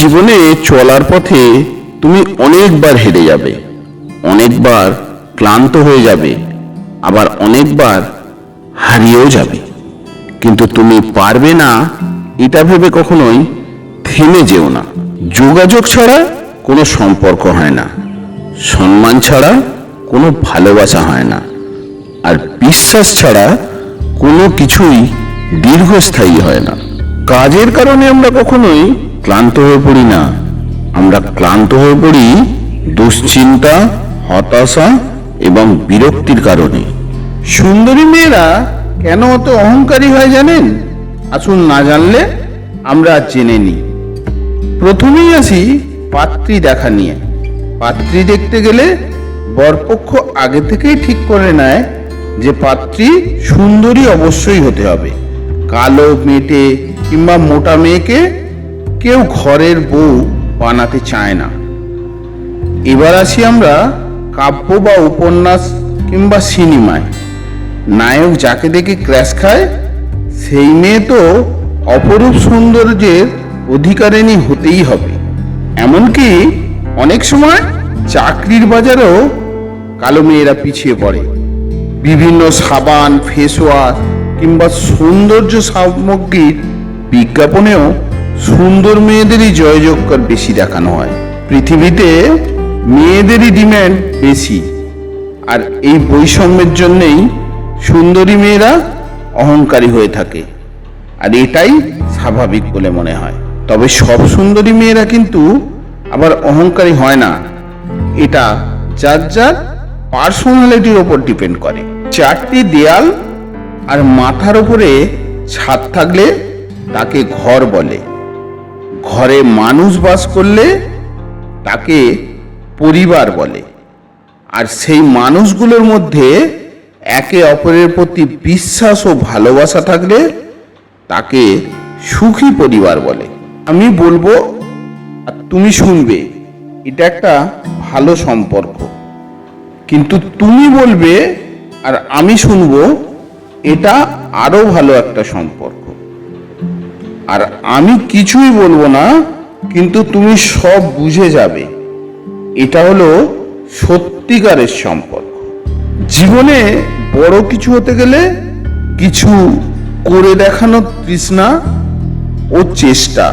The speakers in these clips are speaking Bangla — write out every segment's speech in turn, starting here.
জীবনে চলার পথে তুমি অনেকবার হেরে যাবে, অনেকবার ক্লান্ত হয়ে যাবে, আবার অনেকবার হারিয়েও যাবে। কিন্তু তুমি পারবে না, এটা ভেবে কখনোই থেমে যেও না। যোগাযোগ ছাড়া কোনো সম্পর্ক হয় না, সম্মান ছাড়া কোনো ভালোবাসা হয় না, আর বিশ্বাস ছাড়া কোনো কিছুই দীর্ঘস্থায়ী হয় না। কাজের কারণে আমরা কখনোই ক্লান্ত হয়ে পড়ি না। আমরা ক্লান্ত হয়ে পড়ি দুশ্চিন্তা, হতাশা এবং বিরক্তির কারণে। সুন্দরী মেয়েরা কেন অত অহংকারী হয় জানেন? আসুন না জানলে আমরা জেনে নিই। প্রথমেই আসি পাত্রী দেখা নিয়ে। পাত্রী দেখতে গেলে বরপক্ষ আগে থেকেই ঠিক করে নেয় যে পাত্রী সুন্দরী অবশ্যই হতে হবে। কালো, মেটে কিংবা মোটা মেয়েকে কেউ ঘরের বউ বানাতে চায় না। এবার আসি আমরা কাব্য বা উপন্যাস কিংবা সিনেমায়। নায়ক যাকে দেখে ক্র্যাশ খায়, সেই মেয়ে তো অপরূপ সৌন্দর্যের অধিকারিণী হতেই হবে। এমনকি অনেক সময় চাকরির বাজারেও কালো মেয়েরা পিছিয়ে পড়ে। বিভিন্ন সাবান ফেস ওয়াশ কিংবা সৌন্দর্য সামগ্রীর বিজ্ঞাপনেও সুন্দর মেয়েদেরই জয়যোগকর বেশি দেখানো হয়। পৃথিবীতে মেয়েদেরই ডিম্যান্ড বেশি। আর এই বৈষম্যের জন্যেই সুন্দরী মেয়েরা অহংকারী হয়ে থাকে। আর এটাই স্বাভাবিক বলে মনে হয়। তবে সব সুন্দরী মেয়েরা কিন্তু আবার অহংকারী হয় না। এটা যার যার পার্সোনালিটির ওপর ডিপেন্ড করে। চারটি দেয়াল আর মাথার উপরে ছাদ থাকলে তাকে ঘর বলে। ঘরে মানুষ বাস করলে তাকে পরিবার বলে। আর সেই মানুষগুলোর মধ্যে একে অপরের প্রতি বিশ্বাস ও ভালোবাসা থাকলে তাকে সুখী পরিবার বলে। আমি বলব, আর তুমি শুনবে, এটা একটা ভালো সম্পর্ক। কিন্তু তুমি বলবে, আর আমি শুনব, এটা আরও ভালো একটা সম্পর্ক। আর আমি কিছুই বলব না, কিন্তু তুমি সব বুঝে যাবে। এটা হলো সত্যিকারের সম্পর্ক। জীবনে বড় কিছু হতে গেলে কিছু করে দেখানোর তৃষ্ণা ও চেষ্টা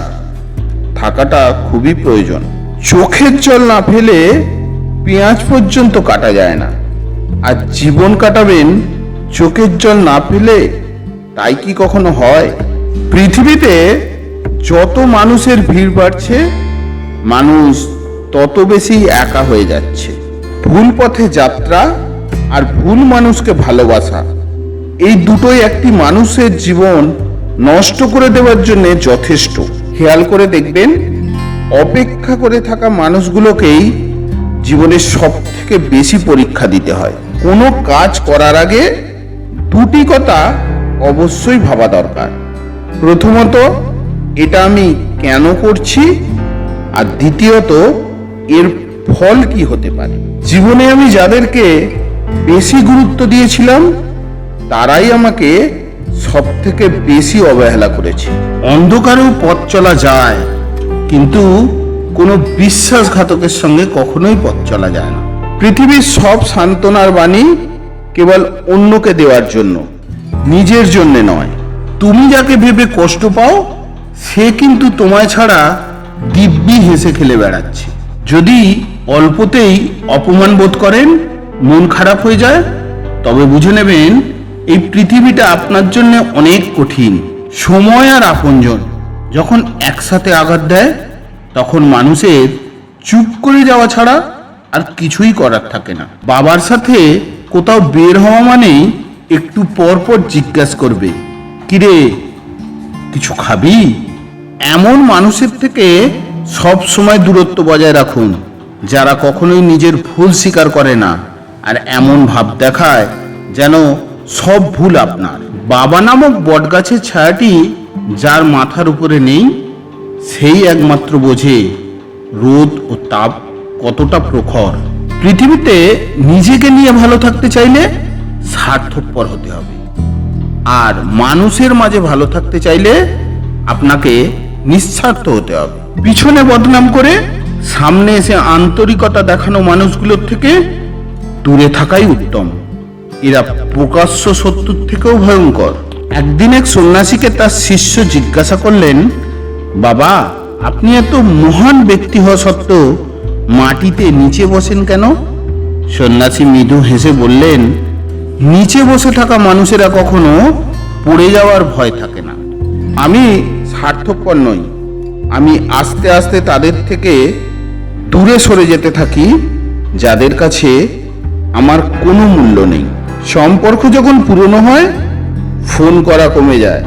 থাকাটা খুবই প্রয়োজন। চোখের জল না ফেলে পেঁয়াজ পর্যন্ত কাটা যায় না। আর জীবন কাটাবেন, চোখের জল না ফেলে, তাই কি কখনো হয়? পৃথিবীতে যত মানুষের ভিড় বাড়ছে, মানুষ তত বেশি একা হয়ে যাচ্ছে। ভুল পথে যাত্রা আর ভুল মানুষকে ভালোবাসা, এই দুটোই একটি মানুষের জীবন নষ্ট করে দেওয়ার জন্য যথেষ্ট। খেয়াল করে দেখবেন, অপেক্ষা করে থাকা মানুষগুলোকেই জীবনের সব থেকে বেশি পরীক্ষা দিতে হয়। কোনো কাজ করার আগে দুটি কথা অবশ্যই ভাবা দরকার। প্রথমত, এটা আমি কেন করছি? আর দ্বিতীয়ত, এর ফল কি হতে পারে? জীবনে আমি যাদেরকে বেশি গুরুত্ব দিয়েছিলাম, তারাই আমাকে সব থেকে বেশি অবহেলা করেছে। অন্ধকারেও পথ চলা যায়, কিন্তু কোনো বিশ্বাসঘাতকের সঙ্গে কখনোই পথ চলা যায় না। পৃথিবীর সব সান্ত্বনার বাণী কেবল অন্যকে দেওয়ার জন্য, নিজের জন্যে নয়। তুমি যাকে ভেবে কষ্ট পাও, সে কিন্তু তোমায় ছাড়া দিব্যি হেসে খেলে বেড়াচ্ছে। যদি অল্পতেই অপমান বোধ করেন, মন খারাপ হয়ে যায়, তবে বুঝে নেবেন, এই পৃথিবীটা আপনার জন্য অনেক কঠিন। সময় আর আপনজন যখন একসাথে আঘাত দেয়, তখন মানুষের চুপ করে যাওয়া ছাড়া আর কিছুই করার থাকে না। বাবার সাথে কোথাও বের হওয়া মানেই একটু পর পর জিজ্ঞাসা করবে কিরে, কিছু খাবি? এমন মানুষের থেকে সব সময় দূরত্ব বজায় রাখুন, যারা কখনোই নিজের ভুল স্বীকার করে না। আর এমন ভাব দেখায় যেন সব ভুল আপনার। বাবা নামক বটগাছের ছায়াটি যার মাথার উপরে নেই, সেই একমাত্র বোঝে রোদ ও তাপ কতটা প্রখর। পৃথিবীতে নিজেকে নিয়ে ভালো থাকতে চাইলে স্বার্থপর হতে হবে। আর মানুষের মাঝে ভালো থাকতে চাইলে আপনাকে নিঃস্বার্থ হতে হবে। পিছনে বদনাম করে সামনে এসে আন্তরিকতা দেখানো মানুষগুলোর থেকে দূরে থাকাই উত্তম। এরা প্রকাশ্য শত্রুর থেকেও ভয়ঙ্কর। একদিন এক সন্ন্যাসীকে তার শিষ্য জিজ্ঞাসা করলেন, বাবা, আপনি এত মহান ব্যক্তি হওয়া সত্ত্বেও মাটিতে নিচে বসেন কেন? সন্ন্যাসী মৃদু হেসে বললেন নিচে বসে থাকা মানুষেরা কখনো পড়ে যাওয়ার ভয় থাকে না। আমি স্বার্থপর নই। আমি আস্তে আস্তে তাদের থেকে দূরে সরে যেতে থাকি, যাদের কাছে আমার কোনো মূল্য নেই। সম্পর্ক যখন পুরনো হয়, ফোন করা কমে যায়,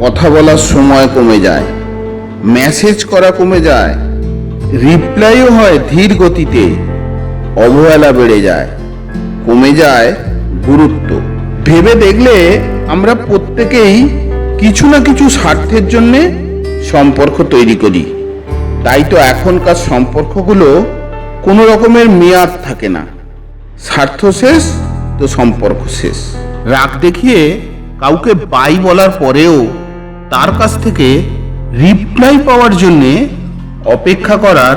কথা বলার সময় কমে যায় মেসেজ করা কমে যায় রিপ্লাইও হয় ধীর গতিতে, অবহেলা বেড়ে যায়, কমে যায় গুরুত্ব। ভেবে দেখলে আমরা প্রত্যেকেই কিছু না কিছু স্বার্থের জন্য সম্পর্ক তৈরি করি। তাই তো এখনকার সম্পর্কগুলো কোনো রকমের মেয়াদ থাকে না। স্বার্থ শেষ তো সম্পর্ক শেষ। রাগ দেখিয়ে কাউকে বাই বলার পরেও তার কাছ থেকে রিপ্লাই পাওয়ার জন্যে অপেক্ষা করার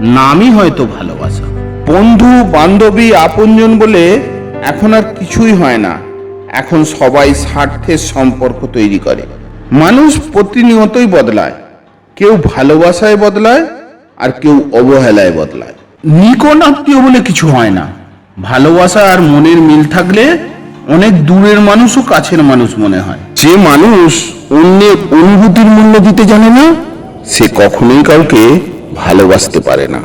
নামই হয়তো ভালোবাসা। বন্ধু, বান্ধবী, আপনজন বলে এখন আর কিছুই হয় না। এখন সবাই স্বার্থের সম্পর্ক তৈরি করে। মানুষ প্রতিনিয়তই বদলায়। কেউ ভালোবাসায় বদলায় আর কেউ অবহেলায় বদলায়। নিকট আত্মীয় বলে কিছু হয় না। ভালোবাসা আর মনের মিল থাকলে অনেক দূরের মানুষও কাছের মানুষ মনে হয়। যে মানুষ অন্যের অনুভূতির মূল্য দিতে জানে না, সে কখনোই কাউকে ভালোবাসতে পারে না।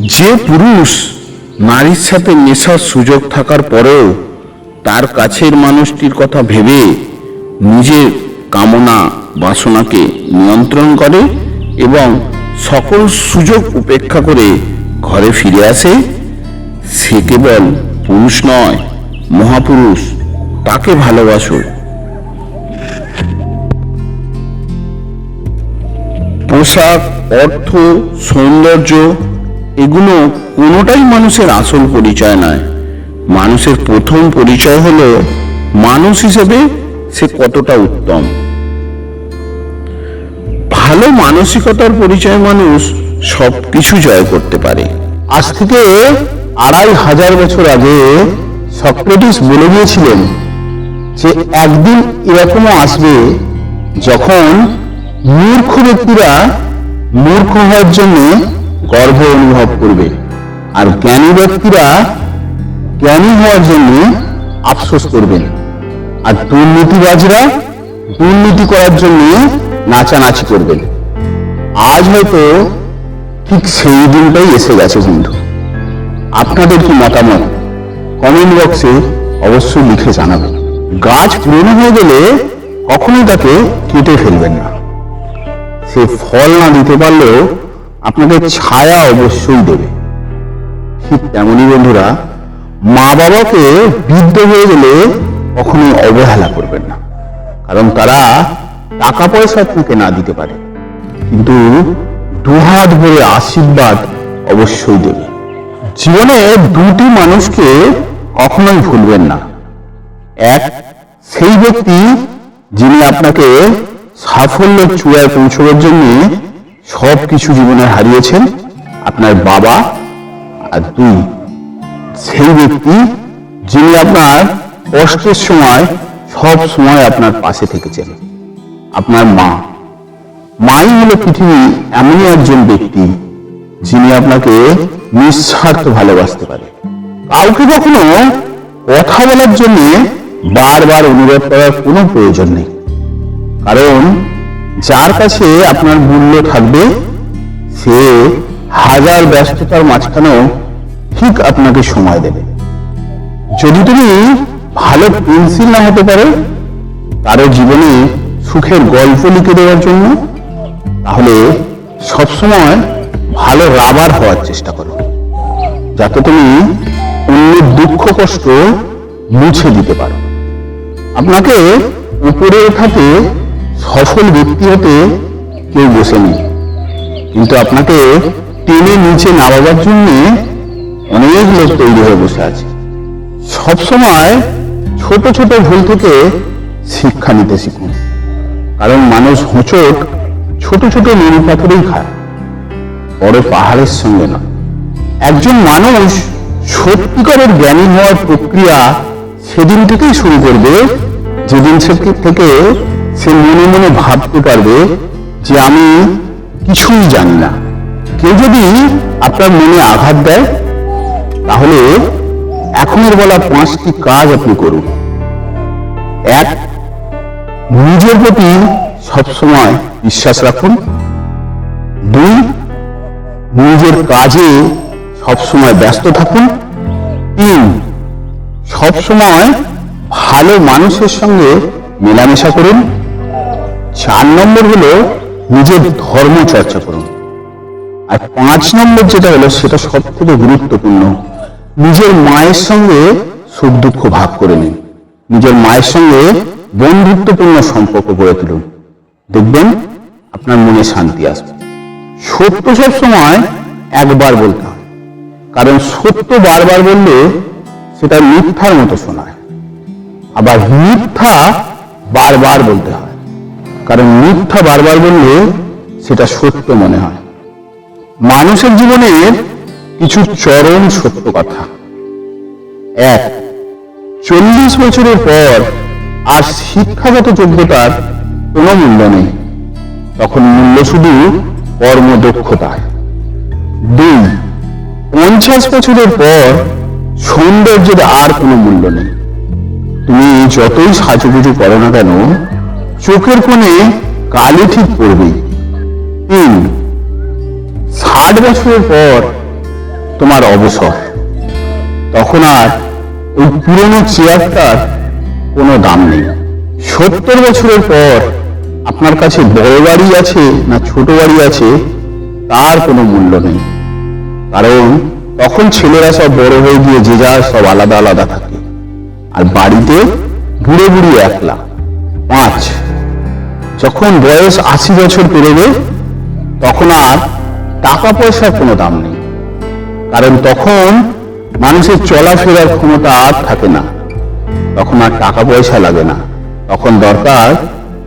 যে পুরুষ নারীর সাথে মেশার সুযোগ থাকার পরেও তার কাছের মানুষটির কথা ভেবে নিজের কামনা বাসনাকে নিয়ন্ত্রণ করে এবং সকল সুযোগ উপেক্ষা করে ঘরে ফিরে আসে, সে কেবল পুরুষ নয়, মহাপুরুষ, তাকে ভালোবাসো। পোশাক, অর্থ, সৌন্দর্য এগুলো কোনোটাই মানুষের আসল পরিচয় নয়। মানুষের প্রথম পরিচয় হলো মানুষ হিসেবে সে কতটা উত্তম। ভালো মানসিকতার পরিচয় মানুষ সব কিছু জয় করতে পারে। আজ থেকে আড়াই হাজার বছর আগে সক্রেটিস বলে গিয়েছিলেন যে একদিন এরকমও আসবে যখন মূর্খ ব্যক্তিরা মূর্খ হওয়ার জন্য গর্ব অনুভব করবে। আর জ্ঞানী ব্যক্তিরা জ্ঞানী হওয়ার জন্য আফসোস করবেন। আর দুর্নীতিবাজরা দুর্নীতি করার জন্য নাচানাচি করবেন। আজ হয়তো ঠিক সেই দিনটাই এসে গেছে বন্ধু। আপনাদের কি মতামত? কমেন্ট বক্সে অবশ্যই লিখে জানাবেন। গাছ পুরনো হয়ে গেলে কখনোই তাকে কেটে ফেলবেন না। সে ফল না দিতে পারলেও আপনাকে ছায়া অবশ্যই দেবে। ঠিক তেমনই বন্ধুরা, মা বাবাকে বৃদ্ধ হয়ে গেলে কখনোই অবহেলা করবেন না। কারণ তারা টাকা পয়সা আপনাকে না দিতে পারে। কিন্তু দুহাত ভরে আশীর্বাদ অবশ্যই দেবে। জীবনে দুটি মানুষকে কখনোই ভুলবেন না। এক, সেই ব্যক্তি যিনি আপনাকে সাফল্যের চূড়ায় পৌঁছবার জন্য সব কিছু জীবনে হারিয়েছেন আপনার বাবা আর দুই। সেই ব্যক্তি যিনি আপনার কষ্টের সময়, সব সময় আপনার পাশে থেকেছেন। আপনার মা। মাই হলো পৃথিবী এমনই একজন ব্যক্তি যিনি আপনাকে নিঃস্বার্থ ভালোবাসতে পারে। কাউকে কখনো কথা বলার জন্য বারবার অনুরোধ করার কোনো প্রয়োজন নেই। কারণ যার কাছে আপনার মূল্য থাকবে সে হাজার ব্যস্ততার মাঝখানেও ঠিক আপনাকে সময় দেবে। যদি তুমি ভালো পেন্সিল না হতে পারো কারও জীবনে সুখের গল্প লিখে দেওয়ার জন্য, তাহলে সবসময় ভালো রাবার হওয়ার চেষ্টা করো, যাতে তুমি অন্যের দুঃখ, কষ্ট মুছে দিতে পারো। আপনাকে উপরে ওঠাতে সফল ব্যক্তি হতে কেউ বসেনি। কিন্তু আপনাকে টেনে নিচে নামাবার জন্য অনেক লোক তৈরি হয়ে বসে আছে। সবসময় ছোট ছোট ভুল থেকে শিক্ষা নিতে শিখুন। কারণ মানুষ হোঁচট ছোট ছোট নুন পাথরেই খায়। বড় পাহাড়ের সঙ্গে না একজন মানুষ সত্যিকারের জ্ঞানী হওয়ার প্রক্রিয়া সেদিন থেকেই শুরু করবে, যেদিন থেকে সে মনে মনে ভাবতে পারবে যে আমি কিছুই জানি না। কেউ যদি আপনার মনে আঘাত দেয়, তাহলে এখনের বলা পাঁচটি কাজ আপনি করুন। এক, নিজের প্রতি সবসময় বিশ্বাস রাখুন। দুই, নিজের কাজে সবসময় ব্যস্ত থাকুন। তিন, সবসময় ভালো মানুষের সঙ্গে মেলামেশা করুন। চার নম্বর হলো নিজের ধর্ম চর্চা করুন। আর পাঁচ নম্বর যেটা হলো, সেটা সব থেকে গুরুত্বপূর্ণ, নিজের মায়ের সঙ্গে সুখ দুঃখ ভাগ করে নিন। নিজের মায়ের সঙ্গে বন্ধুত্বপূর্ণ সম্পর্ক গড়ে তুলুন। দেখবেন আপনার মনে শান্তি আসবে। সত্য সব সময় একবার বলতে হয়। কারণ সত্য বারবার বললে সেটা মিথ্যার মতো শোনায়। আবার মিথ্যা বারবার বলতে হয়। কারণ মিথ্যা বারবার বললে সেটা সত্য মনে হয়। মানুষের জীবনের কিছু চরম সত্য কথা। এক, চল্লিশ বছরের পর আর শিক্ষাগত যোগ্যতার কোনো মূল্য নেই। তখন মূল্য শুধু কর্মদক্ষতায় দুই, পঞ্চাশ বছরের পর সৌন্দর্যের আর কোনো মূল্য নেই। তুমি যতই সাজুগুজু করো না কেন চোখের কোণে কালি ঠিক পড়বেই তিন, ষাট বছরের পর তোমার অবসর। তখন আর ওই পুরনো চেয়ারটার কোনো দাম নেই। সত্তর বছরের পর আপনার কাছে বড় বাড়ি আছে না ছোট বাড়ি আছে, তার কোনো মূল্য নেই। কারণ তখন ছেলেরা সব বড় হয়ে গিয়ে যে যার সব আলাদা আলাদা থাকে। আর বাড়িতে বুড়ো বুড়ি একলা। পাঁচ যখন বয়স আশি বছর পেরোবে তখন আর টাকা পয়সার কোনো দাম নেই। কারণ তখন মানুষের চলাফেরার ক্ষমতা আর থাকে না। তখন আর টাকা পয়সা লাগে না। তখন দরকার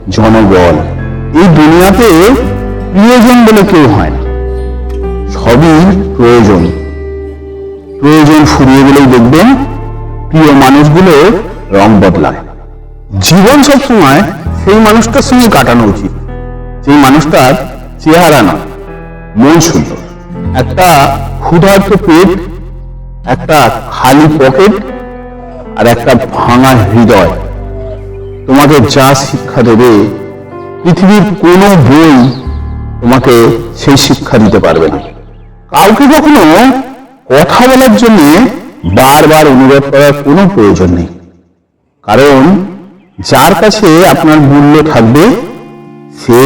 জনবল। এই দুনিয়াতে প্রিয়জন বলে কেউ হয় না। সবই প্রয়োজন। প্রয়োজন ফুরিয়ে গেলেই দেখবেন, প্রিয় মানুষগুলো রং বদলায়। জীবন সবসময় সেই মানুষটার সঙ্গে কাটানো উচিত। সেই মানুষটার চেহারা নয়, মন সুন্দর। একটা ক্ষুধার্ত পেট, একটা খালি পকেট, আর একটা ভাঙা হৃদয়। তোমাকে যা শিক্ষা দেবে, পৃথিবীর কোনো বই তোমাকে সেই শিক্ষা দিতে পারবে না। কাউকে কখনো কথা বলার জন্য বারবার অনুরোধ করার কোনো প্রয়োজন নেই। কারণ যার কাছে আপনার মূল্য থাকবে সে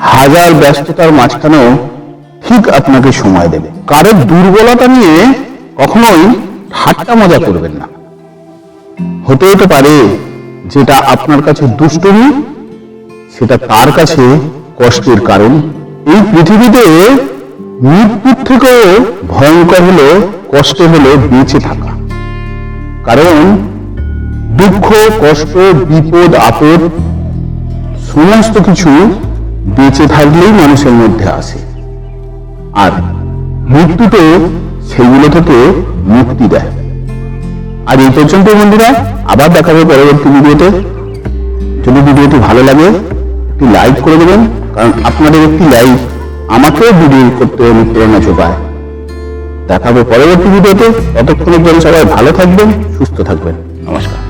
হাজার ব্যস্ততার মাঝখানেও ঠিক আপনাকে সময় দেবে। কারোর দুর্বলতা নিয়ে কখনোই ঠাট্টা মজা করবেন না। হতে হতে পারে যেটা আপনার কাছে দুষ্টমি সেটা তার কাছে কষ্টের কারণ। এই পৃথিবীতে মৃত্যুর থেকেও ভয়ঙ্কর হলো কষ্ট হলো বেঁচে থাকা। কারণ দুঃখ, কষ্ট, বিপদ, আপদ, সমস্ত কিছু বেঁচে থাকলেই মানুষের মধ্যে আসে। আর মৃত্যুতে সেগুলো থেকে মুক্তি দেয়। আর এই পর্যন্ত বন্ধুরা, আবার দেখা হবে পরবর্তী ভিডিওতে। যদি ভিডিওটি ভালো লাগে, একটি লাইক করে দেবেন, কারণ আপনাদের একটি লাইক আমাকেও ভিডিও করতে অনুপ্রেরণা যোগায়। দেখা হবে পরবর্তী ভিডিওতে। ততক্ষণের জন্য সবাই ভালো থাকবেন, সুস্থ থাকবেন। নমস্কার।